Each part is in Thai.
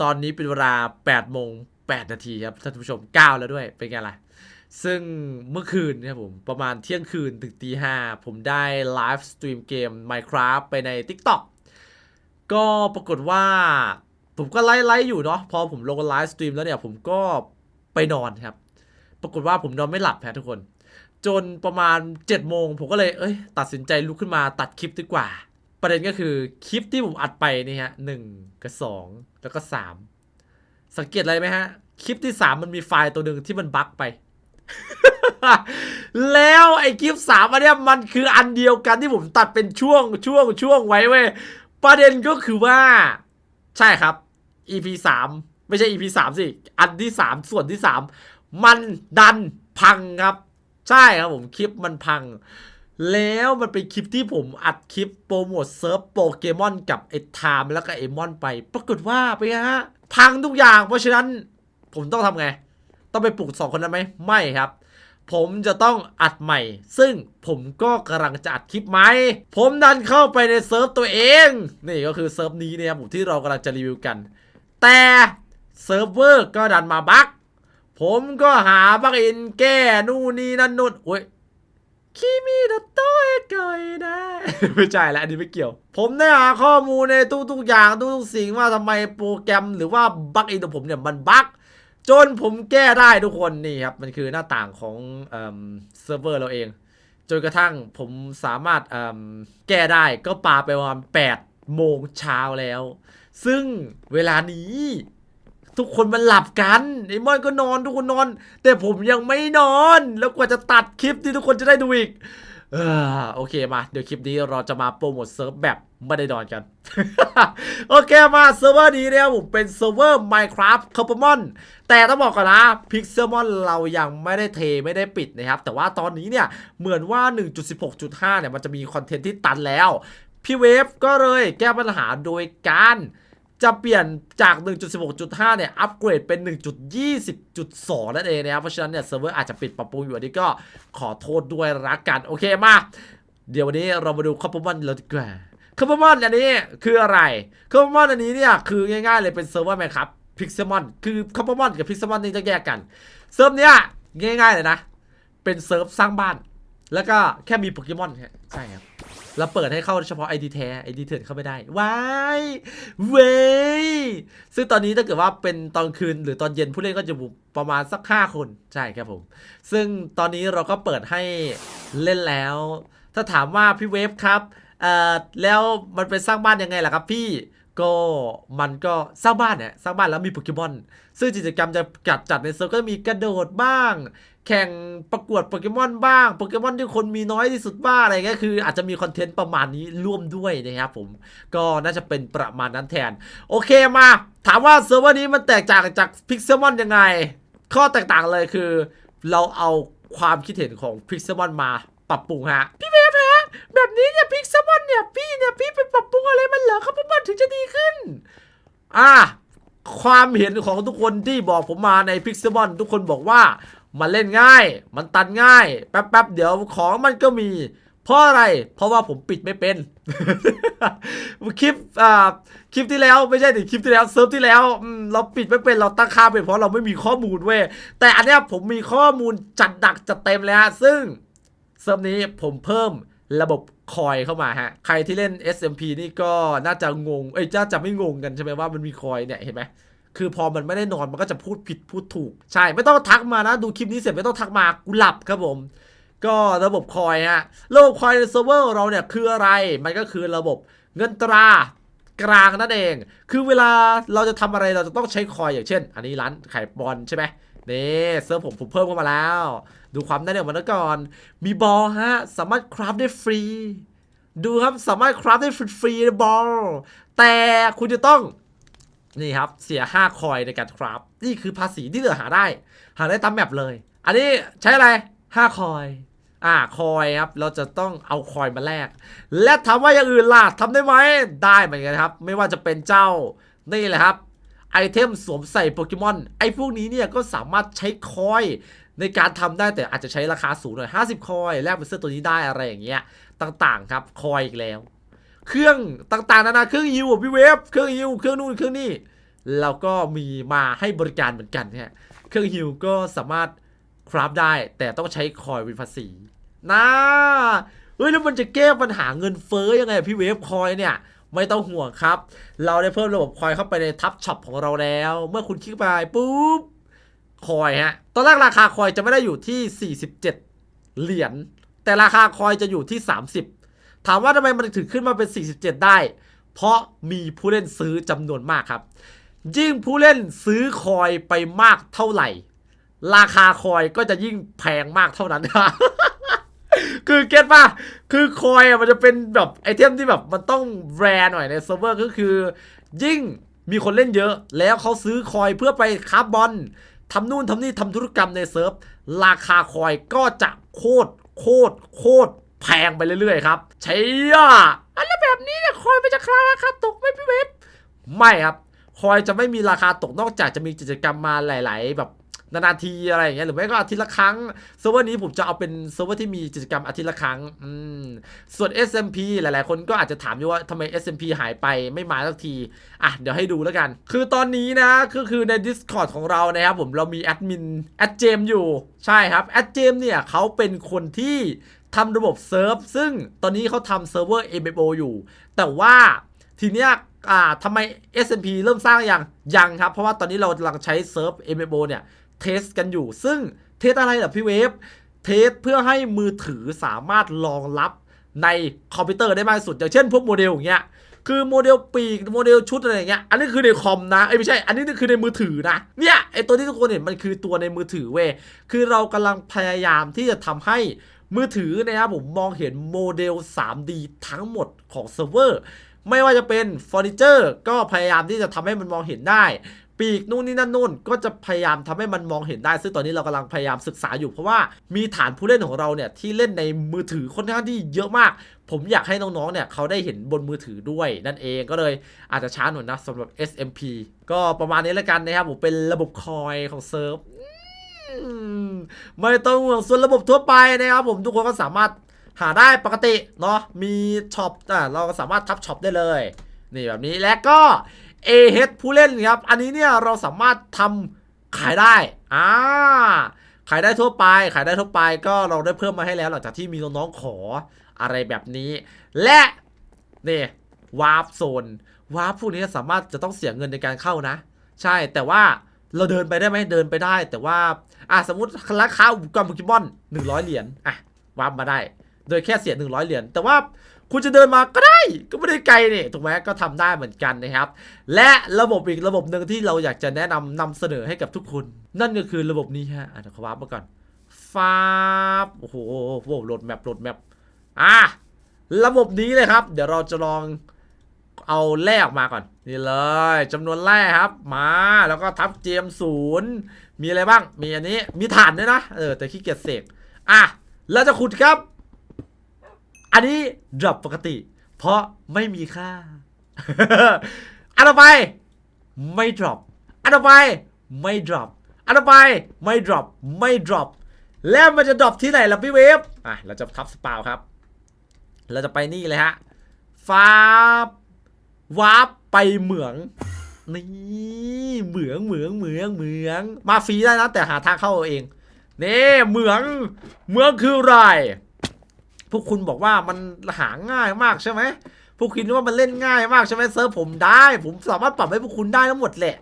ตอนนี้เป็นเวลา8โมง8นาทีครับท่านผู้ชม 9 แล้วด้วยเป็นไงล่ะ ซึ่งเมื่อคืนนะครับผมประมาณเที่ยงคืนถึงตีห้าผมได้ไลฟ์สตรีมเกม Minecraft ไปใน TikTok ก็ปรากฏว่า ผมก็ไลฟ์อยู่เนาะพอผมลงไลฟ์สตรีมแล้วเนี่ยผมก็ไปนอนครับ ปรากฏว่าผมนอนไม่หลับฮะทุกคน จนประมาณ7โมงผมก็เลยเอ้ยตัดสินใจลุกขึ้นมาตัดคลิปดีกว่า ประเด็นก็คือคลิปที่ผมอัดไปนี่ฮะหนึ่งกับสองแล้วก็สามสังเกตอะไรไหมฮะ คลิปที่สามมันมีไฟล์ตัวหนึ่งที่มันบั๊กไป แล้วไอ้คลิปสามอันเนี้ยมันคืออันเดียวกันที่ผมตัดเป็นช่วงช่วงช่วงไว้เว้ยประเด็นก็คือว่า ใช่ครับ EP สามไม่ใช่ EP สามสิ อันที่สามส่วนที่สามมันดันพังครับ ใช่ครับผมคลิปมันพัง แล้วมันเป็นคลิปที่ผมอัดคลิปโปรโมทเซิร์ฟโปเกมอนกับไอ้ไทม์แล้วก็ไอ้มอนไป ปรากฏว่าไปฮะ พังทุกอย่างเพราะฉะนั้นผมต้องทำไง ต้องไปปลุกสองคนนั้นไหมไม่ครับ ผมจะต้องอัดใหม่ ซึ่งผมก็กำลังจะอัดคลิปใหม่ผมดันเข้าไปในเซิร์ฟตัวเอง นี่ก็คือเซิร์ฟนี้เนี่ยครับผมที่เรากำลังจะรีวิวกัน แต่เซิร์ฟเวอร์ก็ดันมาบั๊กผมก็หาบั๊กอินแก้นู่นนี่นั่นนู่นโอ้ย คิมิโนโตะเกยนะ ไม่ใช่แล้วอันนี้ไม่เกี่ยว ผมได้หาข้อมูลในทุกๆอย่างทุกๆสิ่งว่าทำไมโปรแกรมหรือว่าบั๊กอินของผมเนี่ยมันบั๊กจนผมแก้ได้ทุกคนนี่ครับ มันคือหน้าต่างของเซิร์ฟเวอร์เราเอง จนกระทั่งผมสามารถแก้ได้ก็ปาไปประมาณ8โมงเช้าแล้ว ซึ่งเวลานี้ ทุกคนมันหลับกันไอ้มอนก็นอนทุกคนนอน แต่ผมยังไม่นอน แล้วกว่าจะตัดคลิปที่ทุกคนจะได้ดูอีกเออโอเคมา เดี๋ยวคลิปนี้เราจะมาโปรโมทเซิร์ฟแบบไม่ได้นอนกัน โอเคมาเซิร์ฟเวอร์นี้เนี่ยผมเป็นเซิร์ฟเวอร์ Minecraft c o p p e r m o n แต่ต้องบอกก่อนนะ Pixelmon เรายังไม่ได้เทไม่ได้ปิดนะครับ แต่ว่าตอนนี้เนี่ยเหมือนว่า 1.16.5 เนี่ยมันจะมีคอนเทนต์ที่ตันแล้ว พี่เวฟก็เลยแก้ปัญหาโดยการ จะเปลี่ยนจาก 1.16.5 เนี่ย อัปเกรดเป็น 1.20.2 นั่นเองนะครับ เพราะฉะนั้นเนี่ย เซิร์ฟเวอร์อาจจะปิดปรับปรุงอยู่อันนี้ก็ขอโทษด้วยรักกัน โอเคมา เดี๋ยววันนี้เรามาดูคอปเปอร์มอนเราดีกว่าคอปเปอร์มอนอันนี้คืออะไรคอปเปอร์มอนอันนี้เนี่ย คือง่ายๆเลยเป็นเซิร์ฟเวอร์ไหมครับพิกเซมอนคือคอปเปอร์มอนกับพิกเซมอนนี่จะแยกกัน เซิร์ฟเนี้ยง่ายๆเลยนะ เป็นเซิร์ฟสร้างบ้าน แล้วก็แค่มีโปเกมอนใช่ครับ แล้วเปิดให้เข้าเฉพาะ ID แท้ ID เถื่อนเข้าไม่ได้ว้ายเว้ยซึ่งตอนนี้ถ้าเกิดว่าเป็นตอนคืนหรือตอนเย็นผู้เล่นก็จะอยู่ประมาณสัก 5 คนใช่ครับผม ซึ่งตอนนี้เราก็เปิดให้เล่นแล้ว ถ้าถามว่าพี่เวฟครับเอ่อแล้วมันเป็นสร้างบ้านยังไงล่ะครับพี่ ก็มันก็สร้างบ้านเนี่ยสร้างบ้านแล้วมีโปเกมอน ซึ่งกิจกรรมจะจัดจัดในเซิร์ฟก็มีกระโดดบ้าง แข่งประกวดโปเกมอนบ้างโปเกมอนที่คนมีน้อยที่สุดบ้างอะไรเงี้ยคือ อาจจะมีคอนเทนต์ประมาณนี้ร่วมด้วยนะครับผมก็น่าจะเป็นประมาณนั้นแทน โอเคมา ถามว่าเซิร์ฟเวอร์นี้มันแตกต่างจากพิกเซมอนยังไง ข้อแตกต่างเลยคือ เราเอาความคิดเห็นของพิกเซมอนมาปรับปรุงฮะพี่เวฟฮะแบบนี้เนี่ยพิกเซมอนเนี่ยพี่เนี่ยพี่ไป ปรับปรุงอะไรมันเหรอครับมันถึงจะดีขึ้น อ่าความเห็นของทุกคนที่บอกผมมาในพิกเซมอนทุกคนบอกว่า มันเล่นง่าย มันตันง่าย แป๊บๆ เดี๋ยวของมันก็มี เพราะอะไร เพราะว่าผมปิดไม่เป็น คลิปอ่าคลิปที่แล้วไม่ใช่ดิคลิปที่แล้วเซิร์ฟที่แล้วอืมเราปิดไม่เป็นเราตั้งค่าไปเพราะเราไม่มีข้อมูลเว้ยแต่อันเนี้ยผมมีข้อมูลจัดหนักจัดเต็มเลยฮะซึ่งเซิร์ฟนี้ผมเพิ่มระบบ คอยเข้ามาฮะ ใครที่เล่น SMP นี่ก็น่าจะงง เอ้ยน่าจะไม่งงกันใช่ไหมว่ามันมีคอยเนี่ยเห็นไหมคือพอมันไม่ได้นอนมันก็จะพูดผิดพูดถูก ใช่ไม่ต้องทักมานะ ดูคลิปนี้เสร็จไม่ต้องทักมากูหลับครับผม ก็ระบบคอยฮะระบบคอยในเซิร์ฟเวอร์เราเนี่ยคืออะไร มันก็คือระบบเงินตรากลางนั่นเอง คือเวลาเราจะทำอะไรเราจะต้องใช้คอยอย่างเช่น อันนี้ร้านไขายบอลใช่ไหม นี่เซิร์ฟผมผมเพิ่มเข้ามาแล้ว ดูความได้เนี่ยมันก่อน มีบอลฮะ สามารถคราฟได้ฟรี ดูครับสามารถคราฟได้ฟรีบอลแต่คุณจะต้องนี่ครับ เสีย 5 คอยในการคราฟนี่คือภาษีที่เหลือหาได้ หาได้ตามแมปเลย อันนี้ใช้อะไร 5 คอยอ่าคอยครับ เราจะต้องเอาคอยมาแลก และถาว่าอย่างอื่นล่ะทำได้ไหม ได้เหมือนกันครับ ไม่ว่าจะเป็นเจ้า นี่แหละครับ ไอเทมสวมใส่โปเกมอนไอพวกนี้เนี่ยก็สามารถใช้คอยในการทำได้แต่อาจจะใช้ราคาสูงหน่อย 50 คอย แลกเป็นเสื้อตัวนี้ได้อะไรอย่างเงี้ยต่างๆครับคอยอีกแล้ว เครื่องต่างๆนานาเครื่องยิวพี่เวฟเครื่องยิวเครื่องนู่นเครื่องนี่เราก็มีมาให้บริการเหมือนกันฮะเครื่องฮิวก็สามารถคราฟได้ แต่ต้องใช้คอยเป็นภาษีนะเฮ้ยแล้วมันจะแก้ปัญหาเงินเฟ้อยังไงพี่เวฟคอยเนี่ย ไม่ต้องห่วงครับ เราได้เพิ่มระบบคอยเข้าไปในทับช็อปของเราแล้ว เมื่อคุณคลิกไปปุ๊บคอยฮะ ตอนแรกราคาคอยจะไม่ได้อยู่ที่ 47 เหรียญ แต่ราคาคอยจะอยู่ที่ 30 ถามว่าทำไมมันถึงขึ้นมาเป็น 47 ได้ เพราะมีผู้เล่นซื้อจำนวนมากครับ ยิ่งผู้เล่นซื้อคอยไปมากเท่าไหร่ ราคาคอยก็จะยิ่งแพงมากเท่านั้น คือเก็ตป่ะ คือคอยอะมันจะเป็นแบบไอเทมที่แบบมันต้องแรหน่อยในเซิร์ฟเวอร์ก็คือ ยิ่งมีคนเล่นเยอะ แล้วเขาซื้อคอยเพื่อไปคราฟบอลทำนู่นทำนี่ทำธุรกรรมในเซิร์ฟราคาคอยก็จะโคตรโคตรโคตรแพงไปเรื่อยๆครับใช่อะอันแล้วแบบนี้เนี่ยคอยมันจะคลาราคาตกไหมพี่เวฟไม่ครับคอยจะไม่มีราคาตกนอกจากจะมีกิจกรรมมาหลาย ๆ แบบ นานาทีอะไรอย่างเงี้ยหรือไม่ก็อาทิตย์ละครั้งเซิร์ฟเวอร์นี้ผมจะเอาเป็นเซิร์ฟเวอร์ที่มีกิจกรรมอาทิตย์ละครั้งอืมส่วน SMP หลาย ๆ คนก็อาจจะถามอยู่ว่าทำไม SMP หายไปไม่มาสักทีอะเดี๋ยวให้ดูแล้วกัน คือตอนนี้นะก็คือใน Discord ของเรานะครับผมเรามีแอดมินแอดเจมอยู่ใช่ครับแอดเจมเนี่ยเขาเป็นคนที่ทำระบบเซิร์ฟซึ่งตอนนี้เขาทำเซิร์ฟเวอร์ MMO อยู่ แต่ว่าทีเนี้ยอ่าทำไม SMP เริ่มสร้างยังยังครับ เพราะว่าตอนนี้เรากำลังใช้เซิร์ฟ MMO เนี่ย เทสกันอยู่ ซึ่งเทสอะไรเหรอพี่เวฟ เทสเพื่อให้มือถือสามารถรองรับในคอมพิวเตอร์ได้มากที่สุด อย่างเช่นพวกโมเดลอย่างเงี้ย คือโมเดลปีกโมเดลชุดอะไรอย่างเงี้ย อันนี้คือในคอมนะ เอ้ยไม่ใช่ อันนี้คือในมือถือนะ เนี่ยไอตัวที่ทุกคนเห็นมันคือตัวในมือถือเว้ย คือเรากำลังพยายามที่จะทำให้มือถือนะครับผมมองเห็นโมเดล 3D ทั้งหมดของเซิร์ฟเวอร์ไม่ว่าจะเป็นเฟอร์นิเจอร์ก็พยายามที่จะทำให้มันมองเห็นได้ ปีกนู่นนี่นั่นนู่นก็จะพยายามทำให้มันมองเห็นได้ ซึ่งตอนนี้เรากำลังพยายามศึกษาอยู่เพราะว่ามีฐานผู้เล่นของเราเนี่ยที่เล่นในมือถือค่อนข้างที่เยอะมาก ผมอยากให้น้องๆเนี่ยเขาได้เห็นบนมือถือด้วยนั่นเองก็เลยอาจจะช้าหน่อยนะสำหรับ SMP ก็ประมาณนี้แล้วกันนะครับผมเป็นระบบคอยของเซิร์ฟไม่ต้องห่วงส่วนระบบทั่วไปนะครับผมทุกคนก็สามารถหาได้ปกติเนาะมีช็อปอะเราก็สามารถทับช็อปได้เลย นี่แบบนี้และก็ a h ผู้เล่นครับ อันนี้เนี่ยเราสามารถทำขายได้ อ่า ขายได้ทั่วไป ขายได้ทั่วไปก็เราได้เพิ่มมาให้แล้วหลังจากที่มีน้องๆขออะไรแบบนี้ และนี่วาร์ปโซนวาร์ปพวกนี้สามารถจะต้องเสียเงินในการเข้านะ ใช่แต่ว่าเราเดินไปได้ไหมเดินไปได้ แต่ว่าอะสมมติราคาอุปกรณ์โปเกมอน100 เหรียญอะวาร์ปมาได้ โดยแค่เสีย 100 เหรียญแต่ว่า คุณจะเดินมาก็ได้ ก็ไม่ได้ไกลนี่ถูกไหมก็ทำได้เหมือนกันนะครับ และระบบอีกระบบหนึ่งที่เราอยากจะแนะนำนำเสนอให้กับทุกคน นั่นก็คือระบบนี้ฮะอะเดี๋ยวขวามาก่อนฟ้าบโอ้โหโหโหลดแมปโหลดแมปอะระบบนี้เลยครับ เดี๋ยวเราจะลองเอาแร่ออกมาก่อน นี่เลยจำนวนแร่ครับ มาแล้วก็ทับเจมศูนย์มีอะไรบ้าง มีอันนี้มีฐานด้วยนะ เออแต่ขี้เกียจเสกอะเราจะขุดครับ อันนี้ดรอปปกติ เพราะไม่มีค่า อันต่อไป ไม่ดรอปอันต่อไปไม่ดรอปอันต่อไปไม่ดรอปไม่ดรอปแล้วมันจะดรอปที่ไหนล่ะพี่เวฟอะเราจะทับสปาวครับ เราจะไปนี่เลยฮะฟ้าวาร์ปไปเหมืองนี่เหมืองเหมืองเหมืองเหมือง มาฟรีได้นะแต่หาทางเข้าเอาเองนี่เหมืองเหมืองคืออะไร พวกคุณบอกว่ามันหาง่ายมากใช่ไหมพวกคุณว่ามันเล่นง่ายมากใช่ไหมเซิร์ฟผมได้ ผมสามารถปรับให้พวกคุณได้ทั้งหมดแหละ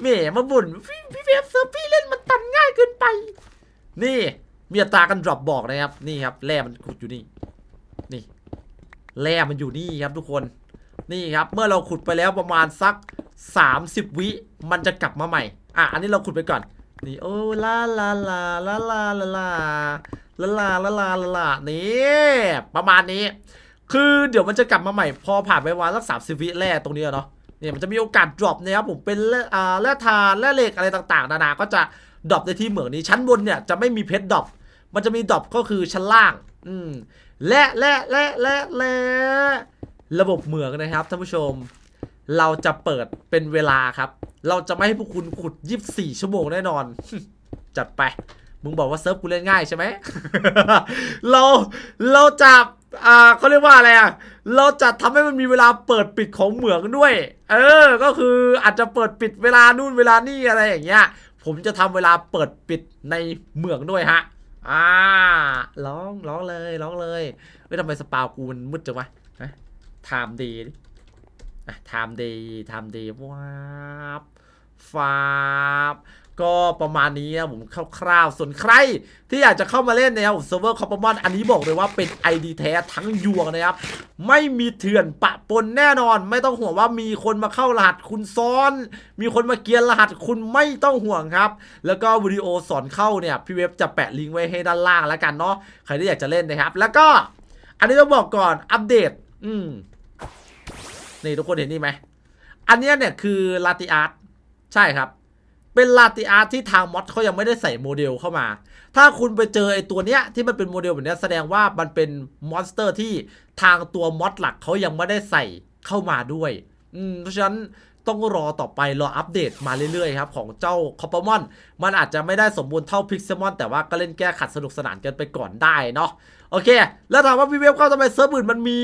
แหมมาบ่นพี่พี่เวฟเซิร์ฟพี่เล่นมันตันง่ายเกินไป นี่มีอัตรากันดรอปบอกนะครับนี่ครับแร่มันขุดอยู่นี่ นี่แร่มันอยู่นี่ครับทุกคนนี่ครับ เมื่อเราขุดไปแล้วประมาณสัก 30 วิ มันจะกลับมาใหม่ อะ อันนี้เราขุดไปก่อน นี่ โอ้ลาลาลาลาลาลา ละลาละลาละลานี่ประมาณนี้ คือเดี๋ยวมันจะกลับมาใหม่พอผ่านไปวันสักสามสิบวิแร่ตรงนี้เนาะเนี่ยมันจะมีโอกาสดรอปนะครับผมเป็นแร่อ่าแร่ทานแร่เหล็กอะไรต่างๆ นานาก็จะดรอปในที่เหมืองนี้ชั้นบนเนี่ยจะไม่มีเพชรดรอปมันจะมีดรอปก็คือชั้นล่าง อืมและและและและและระบบเหมืองนะครับท่านผู้ชม เราจะเปิดเป็นเวลาครับ เราจะไม่ให้พวกคุณขุด 24 ชั่วโมงแน่นอน จัดไป มึงบอกว่าเซิร์ฟกูเล่นง่ายใช่ไหม เราเราจะอ่าเขาเรียกว่าอะไรอะ เราจะทำให้มันมีเวลาเปิดปิดของเหมืองด้วย เออ ก็คืออาจจะเปิดปิดเวลานู่นเวลานี่อะไรอย่างเงี้ย ผมจะทำเวลาเปิดปิดในเหมืองด้วยฮะ อ่า ร้องร้องเลยร้องเลยเฮ้ยทำไมสปาวกูมันมืดจังวะไทม์ดย์อะไทม์ดย์ไทม์ดย์ว้าบฟาบ ก็ประมาณนี้นะผมคร่าวๆ ส่วนใครที่อยากจะเข้ามาเล่นนะครับเซิร์ฟเวอร์คอปเปอร์มอนอันนี้บอกเลยว่าเป็น ID แท้ทั้งยวงนะครับ ไม่มีเถื่อนปะปนแน่นอน ไม่ต้องห่วงว่ามีคนมาเข้ารหัสคุณซ้อน มีคนมาเกียนรหัสคุณไม่ต้องห่วงครับ แล้วก็วิดีโอสอนเข้าเนี่ยพี่เว็บจะแปะลิงก์ไว้ให้ด้านล่างแล้วกันเนาะใครที่อยากจะเล่นนะครับ แล้วก็อันนี้ต้องบอกก่อนอัปเดต อืมนี่ทุกคนเห็นนี่ไหมอันเนี้ยเนี่ยคือลาติอาร์ตใช่ครับ เป็นลาติอาร์ที่ทางมอดเขายังไม่ได้ใส่โมเดลเข้ามา ถ้าคุณไปเจอไอ้ตัวเนี้ยที่มันเป็นโมเดลแบบเนี้ยแสดงว่ามันเป็นมอนสเตอร์ที่ทางตัวมอดหลักเขายังไม่ได้ใส่เข้ามาด้วย อืมเพราะฉะนั้นต้องรอต่อไปรออัปเดตมาเรื่อยๆครับของเจ้าคอปเปอร์มอนมันอาจจะไม่ได้สมบูรณ์เท่าพิกเซมอนแต่ว่าก็เล่นแก้ขัดสนุกสนานกันไปก่อนได้เนาะโอเค แล้วถามว่าพี่เว็บเข้าทำไมเซิร์ฟอื่นมันมี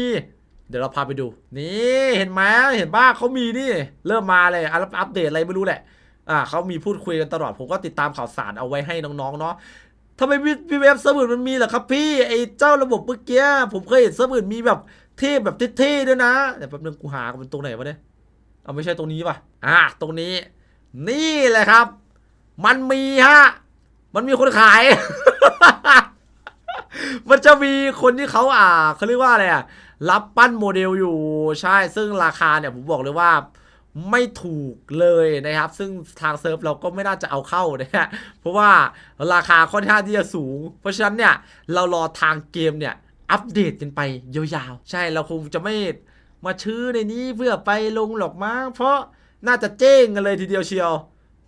เดี๋ยวเราพาไปดู นี่เห็นไหมเห็นบ้าเขามีนี่ เริ่มมาเลยอัปอัปเดตอะไรไม่รู้แหละ อ่าเขามีพูดคุยกันตลอด ผมก็ติดตามข่าวสารเอาไว้ให้น้องๆเนาะทำไมพี่พี่เว็บเซิร์ฟอื่นมันมีเหรอครับพี่ไอ้เจ้าระบบเมื่อกี้ผมเคยเห็นเซิร์ฟอื่นมีแบบเท่แบบเท่ๆด้วยนะเดี๋ยวแป๊บนึงกูหามันตรงไหนวะเนี่ยเอาไม่ใช่ตรงนี้ป่ะอ่าตรงนี้ นี่แหละครับ มันมีฮะมันมีคนขาย มันจะมีคนที่เขาอ่าเขาเรียกว่าอะไรอะรับปั้นโมเดลอยู่ใช่ซึ่งราคาเนี่ยผมบอกเลยว่า ไม่ถูกเลยนะครับ ซึ่งทางเซิร์ฟเราก็ไม่น่าจะเอาเข้านะฮะเพราะว่าราคาค่อนข้างที่จะสูง เพราะฉะนั้นเนี่ยเรารอทางเกมเนี่ยอัปเดตกันไปยาวๆ ใช่เราคงจะไม่มาชื่อในนี้เพื่อไปลงหรอกมั้งเพราะน่าจะเจ้งกันเลยทีเดียวเชียว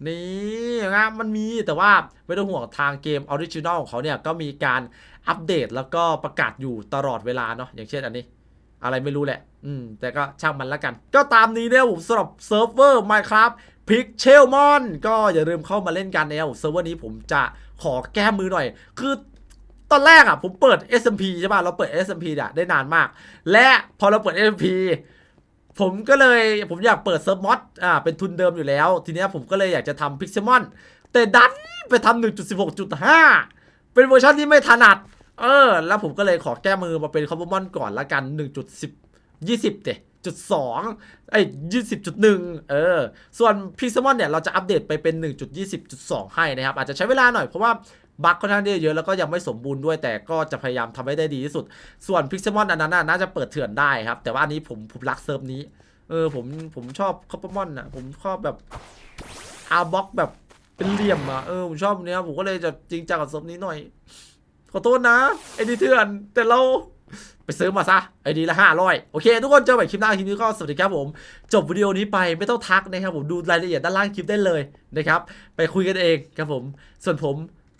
นี่นะมันมีแต่ว่าไม่ต้องห่วงทางเกมออริจินอลของเขาเนี่ยก็มีการอัปเดตแล้วก็ประกาศอยู่ตลอดเวลาเนาะอย่างเช่นอันนี้ อะไรไม่รู้แหละ อืม แต่ก็ช่างมันละกัน ก็ตามนี้เนี่ยผมสำหรับเซิร์ฟเวอร์ Minecraft Pixelmon ก็อย่าลืมเข้ามาเล่นกันนะครับเซิร์ฟเวอร์นี้ผมจะขอแก้มือหน่อย คือตอนแรกอะผมเปิด SMP ใช่ป่ะ เราเปิด SMP เนี่ยได้นานมาก และพอเราเปิด SMP ผมก็เลยผมอยากเปิดเซิร์ฟมอดอ่าเป็นทุนเดิมอยู่แล้ว ทีเนี้ยผมก็เลยอยากจะทำ Pixelmon แต่ดันไปทำ1.16.5 เป็นเวอร์ชันที่ไม่ถนัด เออ แล้วผมก็เลยขอแก้มือมาเป็นคอมบมอนก่อนละกัน 1.10 20เดจุดสองไอ้ยี่สิบจุดหนึ่งเออ ส่วนพิซมอนเนี่ยเราจะอัปเดตไปเป็น 1.20.2 ให้นะครับ อาจจะใช้เวลาหน่อยเพราะว่าบั๊กค่อนข้างที่จะเยอะแล้วก็ยังไม่สมบูรณ์ด้วยแต่ก็จะพยายามทำให้ได้ดีที่สุด ส่วนพิกซมอนอันนั้นน่าจะเปิดเถื่อนได้ครับ แต่ว่าอันนี้ผมผมรักเซิร์ฟนี้ เออผมผมชอบคอปเปอร์มอนอะผมชอบแบบอาร์บ็อกแบบเป็นเหลี่ยมอะเออผมชอบเนี้ยผมก็เลยจะจริงจังกับเซิร์ฟนี้หน่อย ขอโทษนะไอ้ดีเถื่อนแต่เรา ไปซื้อมาซะไอ้ดีละห้าร้อยโอเค ทุกคนเจอใหม่คลิปหน้าคลิปนี้ก็สวัสดีครับผม จบวิดีโอนี้ไปไม่ต้องทักนะครับผมดูรายละเอียดด้านล่างคลิปได้เลยนะครับไปคุยกันเองครับผม ส่วนผม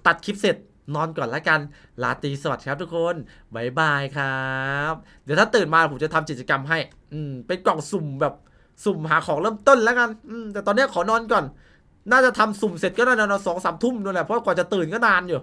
ตัดคลิปเสร็จนอนก่อนละกันลาตีสวัสดีครับทุกคนบายบายครับ เดี๋ยวถ้าตื่นมาผมจะทำกิจกรรมให้ อืมเป็นกล่องสุ่มแบบสุ่มหาของเริ่มต้นแล้วกันอืมแต่ตอนนี้ขอนอนก่อน น่าจะทำสุ่มเสร็จก็น่าจะนอนสองสามทุ่มนู่นแหละเพราะกว่าจะตื่นก็นานอยู่